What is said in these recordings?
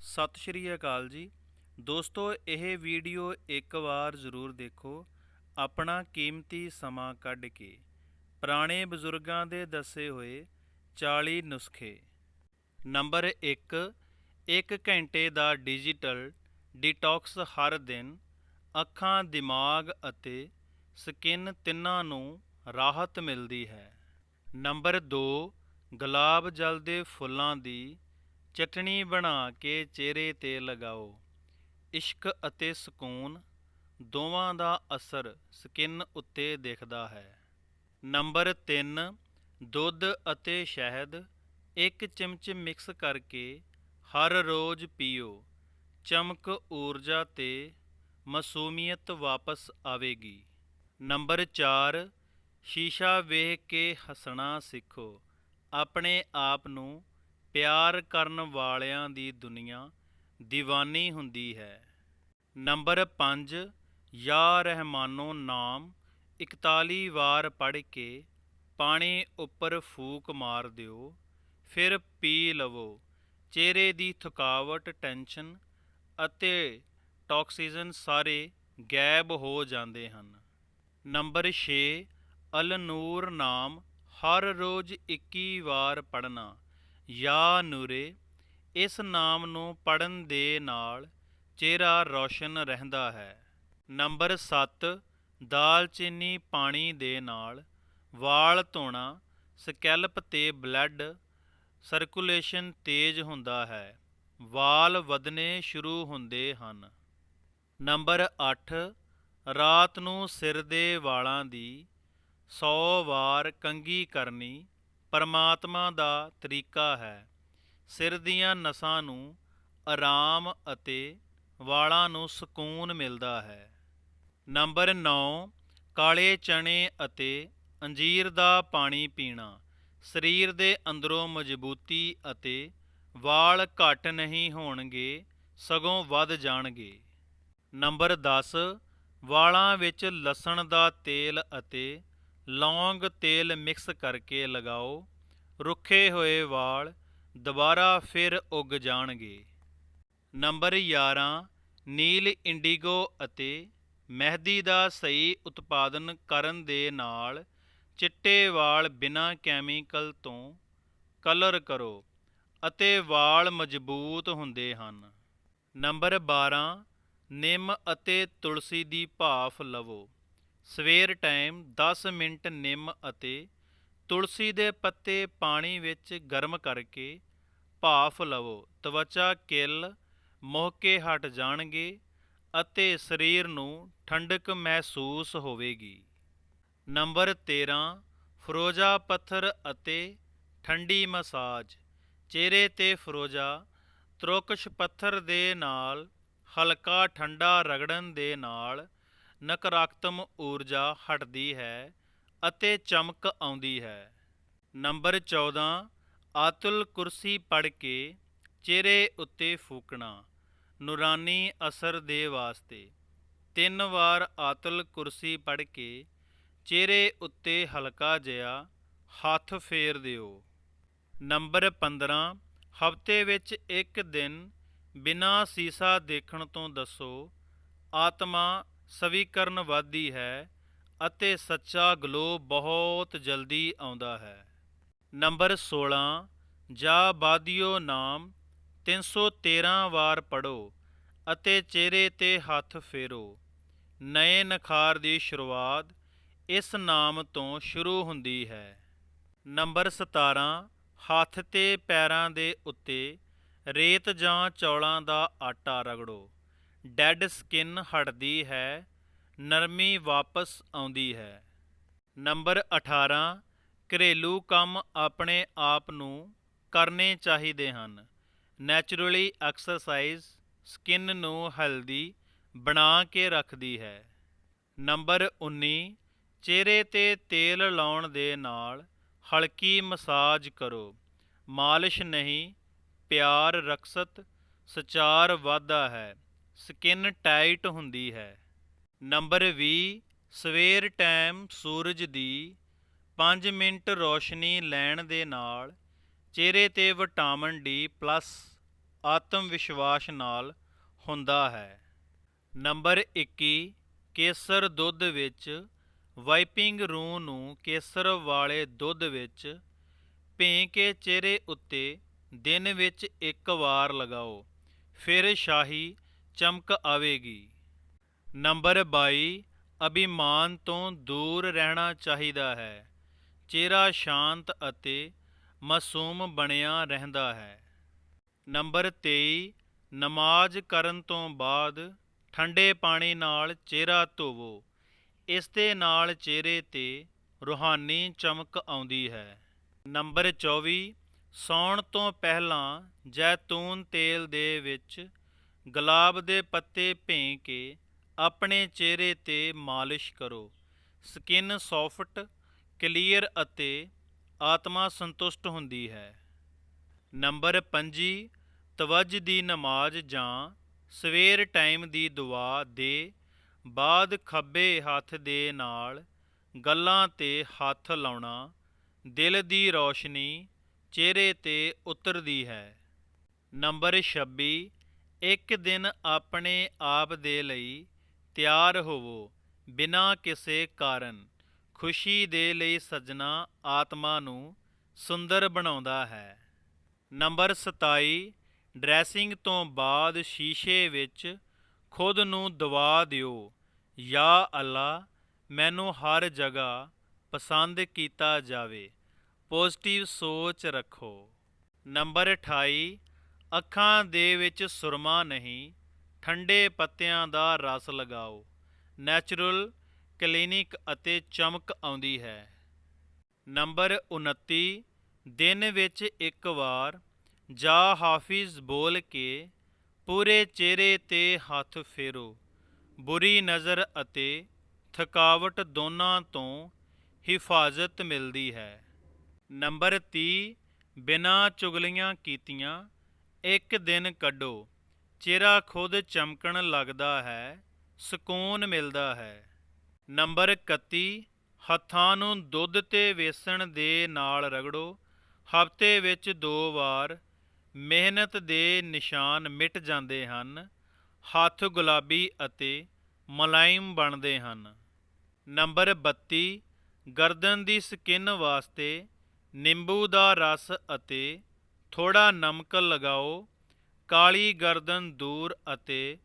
ਸਤਿ ਸ਼੍ਰੀ ਅਕਾਲ ਜੀ। ਦੋਸਤੋ, ਇਹ ਵੀਡੀਓ ਇੱਕ ਵਾਰ ਜ਼ਰੂਰ ਦੇਖੋ। ਆਪਣਾ ਕੀਮਤੀ ਸਮਾਂ ਕੱਢ ਕੇ, ਪੁਰਾਣੇ ਬਜ਼ੁਰਗਾਂ ਦੇ ਦੱਸੇ ਹੋਏ 40 ਨੁਸਖੇ। ਨੰਬਰ 1 1 ਘੰਟੇ ਦਾ ਡਿਜੀਟਲ ਡਿਟੌਕਸ ਹਰ ਦਿਨ ਅੱਖਾਂ, ਦਿਮਾਗ ਅਤੇ ਸਕਿਨ ਤਿੰਨਾਂ ਨੂੰ ਰਾਹਤ ਮਿਲਦੀ ਹੈ। ਨੰਬਰ 2 ਗੁਲਾਬ ਜਲ ਦੇ ਫੁੱਲਾਂ ਦੀ ਚਟਣੀ ਬਣਾ ਕੇ ਚਿਹਰੇ ਤੇ ਲਗਾਓ। ਇਸ਼ਕ ਅਤੇ ਸਕੂਨ ਦੋਵਾਂ ਦਾ ਅਸਰ ਸਕਿਨ ਉੱਤੇ ਦਿਖਦਾ ਹੈ। ਨੰਬਰ 3 ਦੁੱਧ ਅਤੇ ਸ਼ਹਿਦ ਇੱਕ ਚਮਚ ਮਿਕਸ ਕਰਕੇ ਹਰ ਰੋਜ਼ ਪੀਓ। ਚਮਕ ਊਰਜਾ ਤੇ ਮਸੂਮੀਅਤ ਵਾਪਸ ਆਵੇਗੀ। ਨੰਬਰ 4 ਸ਼ੀਸ਼ਾ ਵੇਖ ਕੇ ਹੱਸਣਾ ਸਿੱਖੋ। ਆਪਣੇ ਆਪ ਨੂੰ ਪਿਆਰ ਕਰਨ ਵਾਲਿਆਂ ਦੀ ਦੁਨੀਆ دیਵਾਨੀ ਹੁੰਦੀ ਹੈ। ਨੰਬਰ 5 ਯਾ ਰਹਿਮਾਨੋ ਨਾਮ 41 ਵਾਰ ਪੜ੍ਹ ਕੇ ਪਾਣੀ ਉੱਪਰ ਫੂਕ ਮਾਰ ਦਿਓ, ਫਿਰ ਪੀ ਲਵੋ। ਚਿਹਰੇ ਦੀ ਥਕਾਵਟ, ਟੈਨਸ਼ਨ ਅਤੇ ਟੌਕਸਿਜ਼ਨ ਸਾਰੇ ਗਾਇਬ ਹੋ ਜਾਂਦੇ ਹਨ। ਨੰਬਰ 6 ਅਲ ਨੂਰ ਨਾਮ ਹਰ ਰੋਜ਼ 21 ਵਾਰ ਪੜ੍ਹਨਾ। ਯਾ ਨੂਰੇ, ਇਸ ਨਾਮ ਨੂੰ ਪੜਨ ਦੇ ਨਾਲ ਚਿਹਰਾ ਰੌਸ਼ਨ ਰਹਿੰਦਾ ਹੈ। ਨੰਬਰ 7 ਦਾਲਚੀਨੀ ਪਾਣੀ ਦੇ ਨਾਲ ਵਾਲ ਧੋਣਾ, ਸਕੈਲਪ ਤੇ ਬਲੱਡ ਸਰਕੂਲੇਸ਼ਨ ਤੇਜ਼ ਹੁੰਦਾ ਹੈ। ਵਾਲ ਵਧਣੇ ਸ਼ੁਰੂ ਹੁੰਦੇ ਹਨ। ਨੰਬਰ 8 ਰਾਤ ਨੂੰ ਸਿਰ ਦੇ ਵਾਲਾਂ ਦੀ 100 ਵਾਰ ਕੰਗੀ ਕਰਨੀ ਪਰਮਾਤਮਾ ਦਾ ਤਰੀਕਾ ਹੈ। ਸਿਰ ਦੀਆਂ ਨਸਾਂ ਨੂੰ ਆਰਾਮ ਅਤੇ ਵਾਲਾਂ ਨੂੰ ਸਕੂਨ ਮਿਲਦਾ ਹੈ। ਨੰਬਰ 9 ਕਾਲੇ ਚਣੇ ਅਤੇ ਅੰਜੀਰ ਦਾ ਪਾਣੀ ਪੀਣਾ। ਸਰੀਰ ਦੇ ਅੰਦਰੋਂ ਮਜ਼ਬੂਤੀ ਅਤੇ ਵਾਲ ਘੱਟ ਨਹੀਂ ਹੋਣਗੇ, ਸਗੋਂ ਵੱਧ ਜਾਣਗੇ। ਨੰਬਰ 10 ਵਾਲਾਂ ਵਿੱਚ ਲਸਣ ਦਾ ਤੇਲ ਅਤੇ ਲੌਂਗ ਤੇਲ ਮਿਕਸ ਕਰਕੇ ਲਗਾਓ। ਰੁੱਖੇ ਹੋਏ ਵਾਲ ਦੁਬਾਰਾ ਫਿਰ ਉੱਗ ਜਾਣਗੇ। ਨੰਬਰ 11 ਨੀਲ ਇੰਡੀਗੋ ਅਤੇ ਮਹਿੰਦੀ ਦਾ ਸਹੀ ਉਤਪਾਦਨ ਕਰਨ ਦੇ ਨਾਲ ਚਿੱਟੇ ਵਾਲ ਬਿਨਾਂ ਕੈਮੀਕਲ ਤੋਂ ਕਲਰ ਕਰੋ ਅਤੇ ਵਾਲ ਮਜ਼ਬੂਤ ਹੁੰਦੇ ਹਨ। ਨੰਬਰ 12 ਨਿੰਮ ਅਤੇ ਤੁਲਸੀ ਦੀ ਭਾਫ ਲਵੋ। ਸਵੇਰ ਟਾਈਮ 10 ਮਿੰਟ ਨਿੰਮ ਅਤੇ ਤੁਲਸੀ ਦੇ ਪੱਤੇ ਪਾਣੀ ਵਿੱਚ ਗਰਮ ਕਰਕੇ ਭਾਫ ਲਵੋ। ਤਵਚਾ ਕਿੱਲ ਮੋਹਕੇ ਹਟ ਜਾਣਗੇ ਅਤੇ ਸਰੀਰ ਨੂੰ ਠੰਡਕ ਮਹਿਸੂਸ ਹੋਵੇਗੀ। ਨੰਬਰ 13 ਫਰੋਜ਼ਾ ਪੱਥਰ ਅਤੇ ਠੰਡੀ ਮਸਾਜ। ਚਿਹਰੇ ਤੇ ਫਰੋਜ਼ਾ ਤਰੋਕਸ਼ ਪੱਥਰ ਦੇ ਨਾਲ, ਹਲਕਾ ਠੰਡਾ ਰਗੜਨ ਦੇ ਨਾਲ ਨਕਾਰਾਤਮਕ ਊਰਜਾ ਹਟਦੀ ਹੈ ਅਤੇ ਚਮਕ ਆਉਂਦੀ ਹੈ। ਨੰਬਰ 14 ਆਤੁਲ ਕੁਰਸੀ ਪੜ ਕੇ ਚਿਹਰੇ ਉੱਤੇ ਫੂਕਣਾ, ਨੂਰਾਨੀ ਅਸਰ ਦੇ ਵਾਸਤੇ। ਤਿੰਨ ਵਾਰ ਆਤੁਲ ਕੁਰਸੀ ਪੜ ਕੇ ਚਿਹਰੇ ਉੱਤੇ ਹਲਕਾ ਜਿਹਾ ਹੱਥ ਫੇਰ ਦਿਓ। ਨੰਬਰ 15 ਹਫ਼ਤੇ ਵਿੱਚ ਇੱਕ ਦਿਨ ਬਿਨਾਂ ਸੀਸਾ ਦੇਖਣ ਤੋਂ ਦੱਸੋ, ਆਤਮਾ ਸਵੀਕਰਨ ਵਾਦੀ ਹੈ ਅਤੇ ਸੱਚਾ ਗਲੋ ਬਹੁਤ ਜਲਦੀ ਆਉਂਦਾ ਹੈ। ਨੰਬਰ 16 ਜਾ ਬਾਦੀਓ ਨਾਮ 313 ਵਾਰ ਪੜੋ ਅਤੇ ਚਿਹਰੇ ਤੇ ਹੱਥ ਫੇਰੋ। ਨਏ ਨਖਾਰ ਦੀ ਸ਼ੁਰੂਆਤ ਇਸ ਨਾਮ ਤੋਂ ਸ਼ੁਰੂ ਹੁੰਦੀ ਹੈ। ਨੰਬਰ 17 ਹੱਥ ਤੇ ਪੈਰਾਂ ਦੇ ਉੱਤੇ ਰੇਤ ਜਾਂ ਚੌਲਾਂ ਦਾ ਆਟਾ ਰਗੜੋ। ਡੈਡ ਸਕਿਨ ਹਟਦੀ ਹੈ, ਨਰਮੀ ਵਾਪਸ ਆਉਂਦੀ ਹੈ। ਨੰਬਰ 18 ਘਰੇਲੂ ਕੰਮ ਆਪਣੇ ਆਪ ਨੂੰ ਕਰਨੇ ਚਾਹੀਦੇ ਹਨ। ਨੈਚੁਰਲੀ ਐਕਸਰਸਾਈਜ਼ ਸਕਿਨ ਨੂੰ ਹੈਲਦੀ ਬਣਾ ਕੇ ਰੱਖਦੀ ਹੈ। ਨੰਬਰ 19 ਚਿਹਰੇ ਤੇ ਤੇਲ ਲਾਉਣ ਦੇ ਨਾਲ ਹਲਕੀ ਮਸਾਜ ਕਰੋ। ਮਾਲਿਸ਼ ਨਹੀਂ, ਪਿਆਰ ਰਕਸਤ, ਸਚਾਰ ਵਾਧਾ ਹੈ। ਸਕਿਨ ਟਾਈਟ ਹੁੰਦੀ ਹੈ। ਨੰਬਰ 20 ਸਵੇਰ ਟਾਈਮ ਸੂਰਜ ਦੀ 5 ਮਿੰਟ ਰੋਸ਼ਨੀ ਲੈਣ ਦੇ ਨਾਲ ਚਿਹਰੇ ਤੇ ਵਿਟਾਮਿਨ ਡੀ ਪਲੱਸ ਆਤਮ ਵਿਸ਼ਵਾਸ ਨਾਲ ਹੁੰਦਾ ਹੈ। ਨੰਬਰ 21 ਕੇਸਰ ਦੁੱਧ ਵਿੱਚ ਵਾਈਪਿੰਗ ਰੂੰ ਨੂੰ ਕੇਸਰ ਵਾਲੇ ਦੁੱਧ ਵਿੱਚ ਭੇਂ ਕੇ ਚਿਹਰੇ ਉੱਤੇ ਦਿਨ ਵਿੱਚ ਇੱਕ ਵਾਰ ਲਗਾਓ। ਫਿਰ ਸ਼ਾਹੀ ਚਮਕ ਆਵੇਗੀ। ਨੰਬਰ 22 ਅਭਿਮਾਨ ਤੋਂ ਦੂਰ ਰਹਿਣਾ ਚਾਹੀਦਾ ਹੈ। ਚਿਹਰਾ ਸ਼ਾਂਤ ਅਤੇ ਮਾਸੂਮ ਬਣਿਆ ਰਹਿੰਦਾ ਹੈ। ਨੰਬਰ 23 ਨਮਾਜ਼ ਕਰਨ ਤੋਂ ਬਾਅਦ ਠੰਡੇ ਪਾਣੀ ਨਾਲ ਚਿਹਰਾ ਧੋਵੋ। ਇਸ ਦੇ ਨਾਲ ਚਿਹਰੇ ਤੇ ਰੂਹਾਨੀ ਚਮਕ ਆਉਂਦੀ ਹੈ। ਨੰਬਰ 24 ਸੌਣ ਤੋਂ ਪਹਿਲਾਂ ਜੈਤੂਨ ਤੇਲ ਦੇ ਵਿੱਚ ਗੁਲਾਬ ਦੇ ਪੱਤੇ ਭੇਂ ਕੇ ਆਪਣੇ ਚਿਹਰੇ ਤੇ ਮਾਲਿਸ਼ ਕਰੋ। ਸਕਿਨ ਸੌਫਟ, ਕਲੀਅਰ ਅਤੇ ਆਤਮਾ ਸੰਤੁਸ਼ਟ ਹੁੰਦੀ ਹੈ। ਨੰਬਰ 25 ਤਵੱਜ ਦੀ ਨਮਾਜ਼ ਜਾਂ ਸਵੇਰ ਟਾਈਮ ਦੀ ਦੁਆ ਦੇ ਬਾਅਦ ਖੱਬੇ ਹੱਥ ਦੇ ਨਾਲ ਗੱਲਾਂ ਤੇ ਹੱਥ ਲਾਉਣਾ ਦਿਲ ਦੀ ਰੌਸ਼ਨੀ ਚਿਹਰੇ ਤੇ ਉਤਰਦੀ ਹੈ। ਨੰਬਰ 26 ਇੱਕ ਦਿਨ ਆਪਣੇ ਆਪ ਦੇ ਲਈ ਤਿਆਰ ਹੋਵੋ ਬਿਨਾਂ ਕਿਸੇ ਕਾਰਨ। ਖੁਸ਼ੀ ਦੇ ਲਈ ਸਜਣਾ ਆਤਮਾ ਨੂੰ ਸੁੰਦਰ ਬਣਾਉਂਦਾ ਹੈ। ਨੰਬਰ 27 ਡਰੈਸਿੰਗ ਤੋਂ ਬਾਅਦ ਸ਼ੀਸ਼ੇ ਵਿੱਚ ਖੁਦ ਨੂੰ ਦਵਾ ਦਿਓ। ਯਾ ਅੱਲਾ ਮੈਨੂੰ ਹਰ ਜਗ੍ਹਾ ਪਸੰਦ ਕੀਤਾ ਜਾਵੇ। ਪੋਜ਼ਿਟਿਵ ਸੋਚ ਰੱਖੋ। ਨੰਬਰ 28 ਅੱਖਾਂ ਦੇ ਵਿੱਚ ਸੁਰਮਾ ਨਹੀਂ, ਠੰਡੇ ਪੱਤਿਆਂ ਦਾ ਰਸ ਲਗਾਓ। ਨੈਚੁਰਲ, ਕਲੀਨਿਕ ਅਤੇ ਚਮਕ ਆਉਂਦੀ ਹੈ। ਨੰਬਰ 29 ਦਿਨ ਵਿੱਚ ਇੱਕ ਵਾਰ ਜਾ ਹਾਫਿਜ਼ ਬੋਲ ਕੇ ਪੂਰੇ ਚਿਹਰੇ ਤੇ ਹੱਥ ਫੇਰੋ। ਬੁਰੀ ਨਜ਼ਰ ਅਤੇ ਥਕਾਵਟ ਦੋਨਾਂ ਤੋਂ ਹਿਫਾਜ਼ਤ ਮਿਲਦੀ ਹੈ। ਨੰਬਰ 30 ਬਿਨਾਂ ਚੁਗਲੀਆਂ ਕੀਤੀਆਂ ਇੱਕ ਦਿਨ ਕੱਢੋ, ਚਿਹਰਾ ਖੁਦ ਚਮਕਣ ਲੱਗਦਾ ਹੈ, ਸਕੂਨ ਮਿਲਦਾ ਹੈ। ਨੰਬਰ 31 ਹੱਥਾਂ ਨੂੰ ਦੁੱਧ ਤੇ ਵੇਸਣ ਦੇ ਨਾਲ ਰਗੜੋ, ਹਫ਼ਤੇ ਵਿੱਚ ਦੋ ਵਾਰ ਮਿਹਨਤ ਦੇ ਨਿਸ਼ਾਨ ਮਿਟ ਜਾਂਦੇ ਹਨ, ਹੱਥ ਗੁਲਾਬੀ ਅਤੇ ਮਲਾਇਮ ਬਣਦੇ ਹਨ। ਨੰਬਰ 32 ਗਰਦਨ ਦੀ ਸਕਿਨ ਵਾਸਤੇ ਨਿੰਬੂ ਦਾ ਰਸ ਅਤੇ ਥੋੜਾ ਨਮਕ ਲਗਾਓ, ਕਾਲੀ ਗਰਦਨ ਦੂਰ ਅਤੇ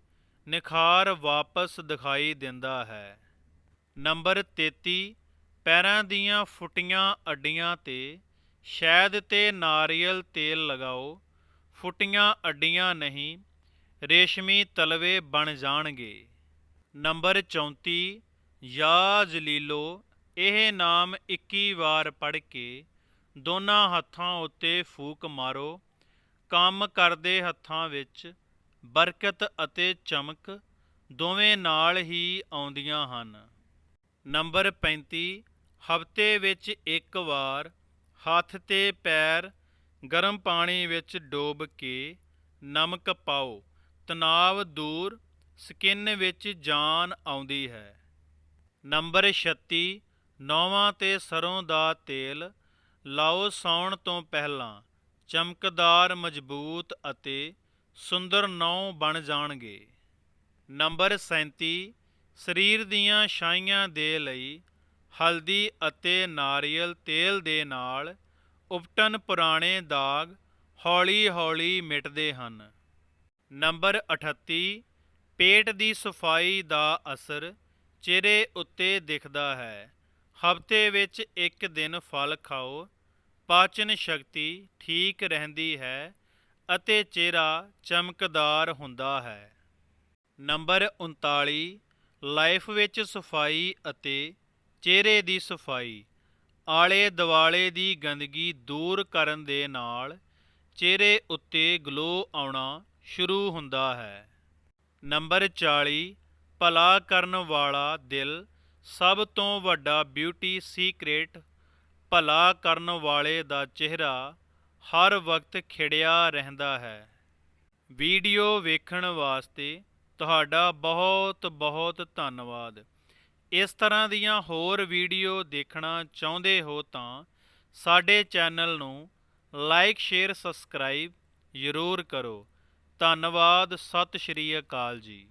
ਨਿਖਾਰ ਵਾਪਸ ਦਿਖਾਈ ਦਿੰਦਾ ਹੈ। ਨੰਬਰ 33 ਪੈਰਾਂ ਦੀਆਂ ਫੁੱਟੀਆਂ ਅੱਡੀਆਂ ਤੇ ਸ਼ਹਿਦ ਤੇ ਨਾਰੀਅਲ ਤੇਲ ਲਗਾਓ। ਫੁੱਟੀਆਂ ਅੱਡੀਆਂ ਨਹੀਂ, ਰੇਸ਼ਮੀ ਤਲਵੇ ਬਣ ਜਾਣਗੇ। ਨੰਬਰ 34 ਯਾ ਜਲੀਲੋ ਇਹ ਨਾਮ 21 ਵਾਰ ਪੜ੍ਹ ਕੇ ਦੋਨਾਂ ਹੱਥਾਂ ਉੱਤੇ ਫੂਕ ਮਾਰੋ, ਕੰਮ ਕਰਦੇ ਹੱਥਾਂ ਵਿੱਚ ਬਰਕਤ ਅਤੇ ਚਮਕ ਦੋਵੇਂ ਨਾਲ ਹੀ ਆਉਂਦੀਆਂ ਹਨ। ਨੰਬਰ 35 ਹਫ਼ਤੇ ਵਿੱਚ ਇੱਕ ਵਾਰ ਹੱਥ ਤੇ ਪੈਰ ਗਰਮ ਪਾਣੀ ਵਿੱਚ ਡੋਬ ਕੇ ਨਮਕ ਪਾਓ। ਤਣਾਅ ਦੂਰ, ਸਕਿਨ ਵਿੱਚ ਜਾਨ ਆਉਂਦੀ ਹੈ। ਨੰਬਰ 36 ਨੌਵਾਂ ਤੇ ਸਰੋਂ ਦਾ ਤੇਲ ਲਾਓ ਸੌਣ ਤੋਂ ਪਹਿਲਾਂ ਚਮਕਦਾਰ, ਮਜ਼ਬੂਤ ਅਤੇ ਸੁੰਦਰ ਨੌ ਬਣ ਜਾਣਗੇ। ਨੰਬਰ 37 ਸਰੀਰ ਦੀਆਂ ਛਾਈਆਂ ਦੇ ਲਈ ਹਲਦੀ ਅਤੇ ਨਾਰੀਅਲ ਤੇਲ ਦੇ ਨਾਲ ਉਪਟਨ ਪੁਰਾਣੇ ਦਾਗ ਹੌਲੀ-ਹੌਲੀ ਮਿਟਦੇ ਹਨ। ਨੰਬਰ 38 ਪੇਟ ਦੀ ਸਫ਼ਾਈ ਦਾ ਅਸਰ ਚਿਹਰੇ ਉੱਤੇ ਦਿਖਦਾ ਹੈ। ਹਫ਼ਤੇ ਵਿੱਚ ਇੱਕ ਦਿਨ ਫਲ ਖਾਓ। ਪਾਚਨ ਸ਼ਕਤੀ ਠੀਕ ਰਹਿੰਦੀ ਹੈ ਅਤੇ ਚਿਹਰਾ ਚਮਕਦਾਰ ਹੁੰਦਾ ਹੈ। ਨੰਬਰ 39 ਲਾਈਫ ਵਿੱਚ ਸਫ਼ਾਈ ਅਤੇ ਚਿਹਰੇ ਦੀ ਸਫ਼ਾਈ ਆਲੇ ਦਿਵਾਲੇ ਦੀ ਗੰਦਗੀ ਦੂਰ ਕਰਨ ਦੇ ਨਾਲ ਚਿਹਰੇ ਉੱਤੇ ਗਲੋ ਆਉਣਾ ਸ਼ੁਰੂ ਹੁੰਦਾ ਹੈ। ਨੰਬਰ 40 ਭਲਾ ਕਰਨ ਵਾਲਾ ਦਿਲ ਸਭ ਤੋਂ ਵੱਡਾ ਬਿਊਟੀ ਸੀਕ੍ਰੇਟ ਭਲਾ ਕਰਨ ਵਾਲੇ ਦਾ ਚਿਹਰਾ ਹਰ ਵਕਤ ਖਿੜਿਆ ਰਹਿੰਦਾ ਹੈ। ਵੀਡੀਓ ਵੇਖਣ ਵਾਸਤੇ ਤੁਹਾਡਾ ਬਹੁਤ ਬਹੁਤ ਧੰਨਵਾਦ। ਇਸ ਤਰ੍ਹਾਂ ਦੀਆਂ ਹੋਰ ਵੀਡੀਓ ਦੇਖਣਾ ਚਾਹੁੰਦੇ ਹੋ ਤਾਂ ਸਾਡੇ ਚੈਨਲ ਨੂੰ ਲਾਈਕ, ਸ਼ੇਅਰ, ਸਬਸਕ੍ਰਾਈਬ ਜ਼ਰੂਰ ਕਰੋ। ਧੰਨਵਾਦ, ਸਤਿ ਸ਼੍ਰੀ ਅਕਾਲ ਜੀ।